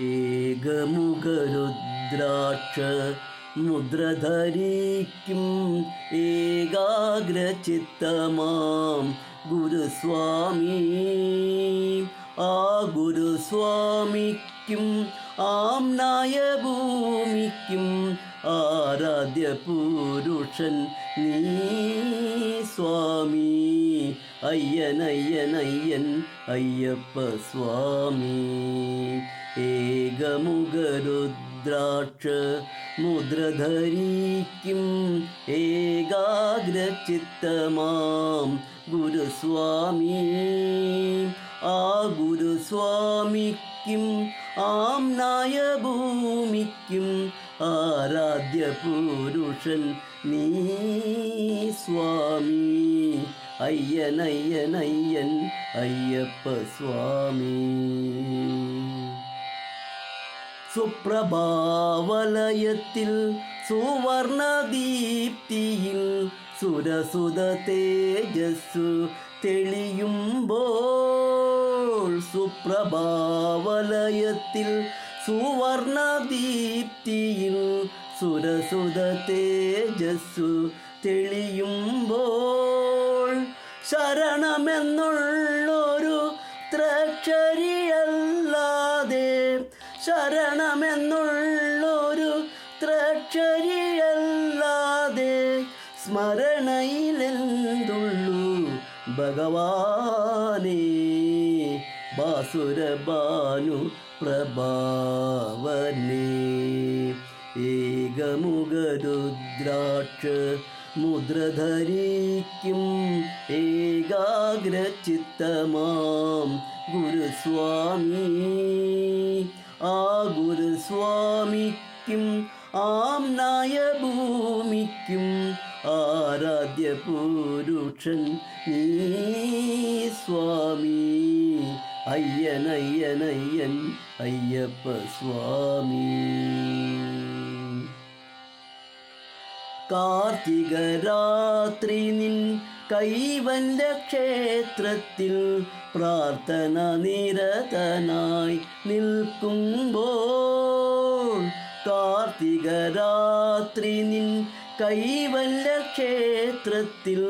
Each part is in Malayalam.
ഏകമുഖരുദ്രാക്ഷ മുദ്രധരിക്കും ഏകാഗ്രചിത്തമാം ഗുരുസ്വാമി. ആ ഗുരുസ്വാമിക്കും ആംനായ ഭൂമിക്കും ആരാധ്യ പുരുഷൻ നീ സ്വാമി. അയ്യൻ അയ്യപ്പ സ്വാമി. ഏകമുഖരുദ്രാക്ഷ മുദ്രധരിക്കും ഏകാഗ്രചിത്തമാം ഗുരുസ്വാമി. ആ ഗുരുസ്വാമിക്കും ആംനായ ഭൂമിക്കും ആരാധ്യ പുരുഷൻ നീ സ്വാമി. അയ്യൻ അയ്യൻ അയ്യപ്പ സ്വാമി. സുപ്രഭാവലയത്തിൽ സുവർണ ദീപ്തിയിൽ സുരസുത തേജസ്സു തെളിയുമ്പോൾ സുപ്രഭാവലയത്തിൽ സുവർണദീപ്തിയിൽ സുരസുത തേജസ്സു തെളിയുമ്പോൾ ശരണമെന്നുള്ളൊരു ത്രക്ഷരിയല്ലാതെ ശരണമെന്നുള്ളൊരു ത്രക്ഷരിയല്ലാതെ സ്മരണയിലെന്തുള്ളൂ ഭഗവാനേ? ബാസുരബാനു പ്രഭാവനേ. ഏകമുഖരുദ്രാക്ഷ മുദ്രധരിക്കും ഏകാഗ്രചിത്തമാം ഗുരുസ്വാമി. ആ ഗുരുസ്വാമിക്കും ആംനായ ഭൂമിക്കും ആരാധ്യ പുരുഷൻ നീ സ്വാമി. അയ്യൻ അയ്യൻ അയ്യൻ അയ്യപ്പ സ്വാമി. കാർത്തിക രാത്രി നിൻ കൈവല്ല ക്ഷേത്രത്തിൽ പ്രാർത്ഥന നിരതനായി നിൽക്കുമ്പോൾ കാർത്തിക രാത്രി നിൻ കൈവല്ല ക്ഷേത്രത്തിൽ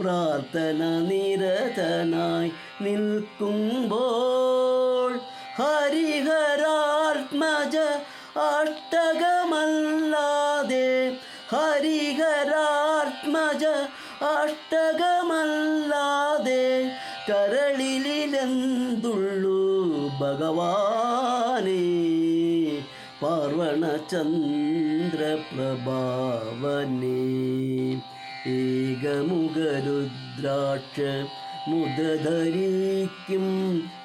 പ്രാർത്ഥന നിരതനായി നിൽക്കുമ്പോൾ ഹരിഹരാത്മജ അഷ്ടകമല്ലാതെ ഹരിഹരാത്മജ അഷ്ടകമല്ലാതെ കരളിലെന്തുള്ളൂ ഭഗവാനേ? പാർവണചന്ദ്രപ്രഭാവനേ ഏകമുഖരുദ്രാക്ഷ മുദ്രധരിക്കും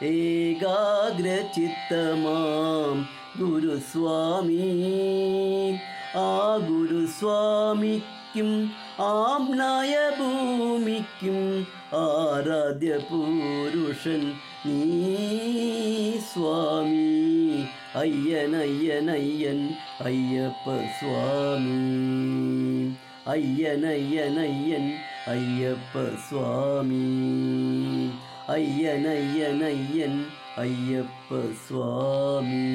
ഏകാഗ്രചിത്തമാം ഗുരുസ്വാമി. ആ ഗുരുസ്വാമിക്കും ആംനായ ഭൂമിക്കും ആരാധ്യ പുരുഷൻ നീ സ്വാമി അയ്യൻ അയ്യൻ അയ്യൻ അയ്യപ്പ സ്വാമി അയ്യൻ അയ്യൻ അയ്യൻ അയ്യപ്പ സ്വാമി അയ്യൻ അയ്യൻ അയ്യൻ അയ്യപ്പ സ്വാമി